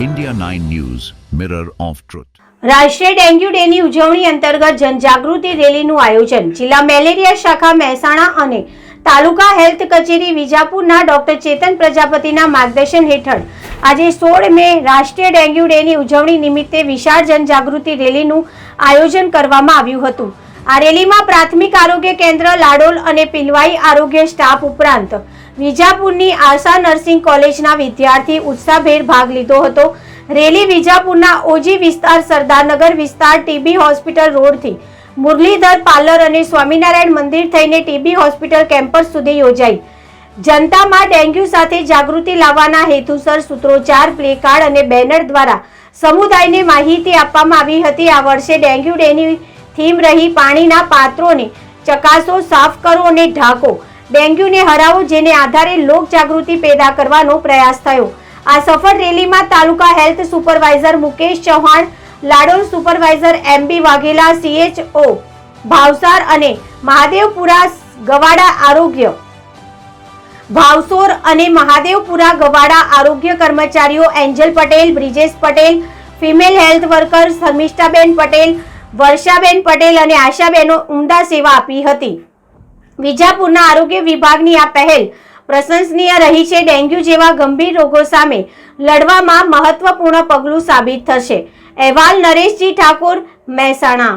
India 9 News, Mirror of Truth. રાષ્ટ્રીય dengue ડેની ઉજવણી અંતર્ગત જનજાગૃતિ રેલીનું આયોજન જિલ્લા મેલેરિયા શાખા મહેસાણા અને તાલુકા હેલ્થ કચેરી વિજાપુરના ડોક્ટર ચેતન પ્રજાપતિના માર્ગદર્શન હેઠળ આજે સોળ મે રાષ્ટ્રીય ડેન્ગ્યુ ડેની ઉજવણી નિમિત્તે વિશાળ જનજાગૃતિ રેલીનું આયોજન કરવામાં આવ્યું હતું આ રેલીમાં પ્રાથમિક આરોગ્ય કેન્દ્ર લાડોલ અને પિલવાઈ આરોગ્ય સ્ટાફ ઉપરાંત વિજાપુરની આશા નર્સિંગ કોલેજના વિદ્યાર્થી ઉત્સાહભેર ભાગ લીધો હતો. રેલી વિજાપુરના ઓજી વિસ્તાર સરદારનગર વિસ્તાર ટીબી હોસ્પિટલ રોડથી મુરલીધર પાર્લર અને સ્વામિનારાયણ મંદિર થઈને ટીબી હોસ્પિટલ કેમ્પસ સુધી યોજાઈ. જનતામાં ડેન્ગ્યુ સાથે જાગૃતિ લાવવાના હેતુસર સૂત્રોચ્ચાર, પ્લેકાર્ડ અને બેનર દ્વારા સમુદાયને માહિતી આપવામાં આવી હતી. આ વર્ષે ડેન્ગ્યુ ડેની થીમ રહી પાણીના પાત્રોને ચકાસો, સાફ કરો અને ઢાંકો. ડેન્ગ્યુને હરાવો જેને આધારે લોક જાગૃતિ પેદા કરવાનો પ્રયાસ થયો. આ સફળ રેલીમાં taluka health supervisor Mukesh Chauhan, Ladol supervisor M B Vaghela CHO Bhavsar અને મહાદેવપુરા ગવાડા આરોગ્ય. ભાવસોર અને મહાદેવપુરા ગવાડા આરોગ્ય કર્મચારીઓ Angel Patel, Brijesh Patel, female health worker Sharmishthaben Patel, વર્ષાબેન પટેલ અને આશાબેનો ઉમદા સેવા આપી હતી. વિજાપુરના આરોગ્ય વિભાગની આ પહેલ પ્રશંસનીય રહી છે. ડેન્ગ્યુ જેવા ગંભીર રોગો સામે લડવામાં મહત્વપૂર્ણ પગલું સાબિત થશે. અહેવાલ નરેશજી ઠાકોર, મહેસાણા.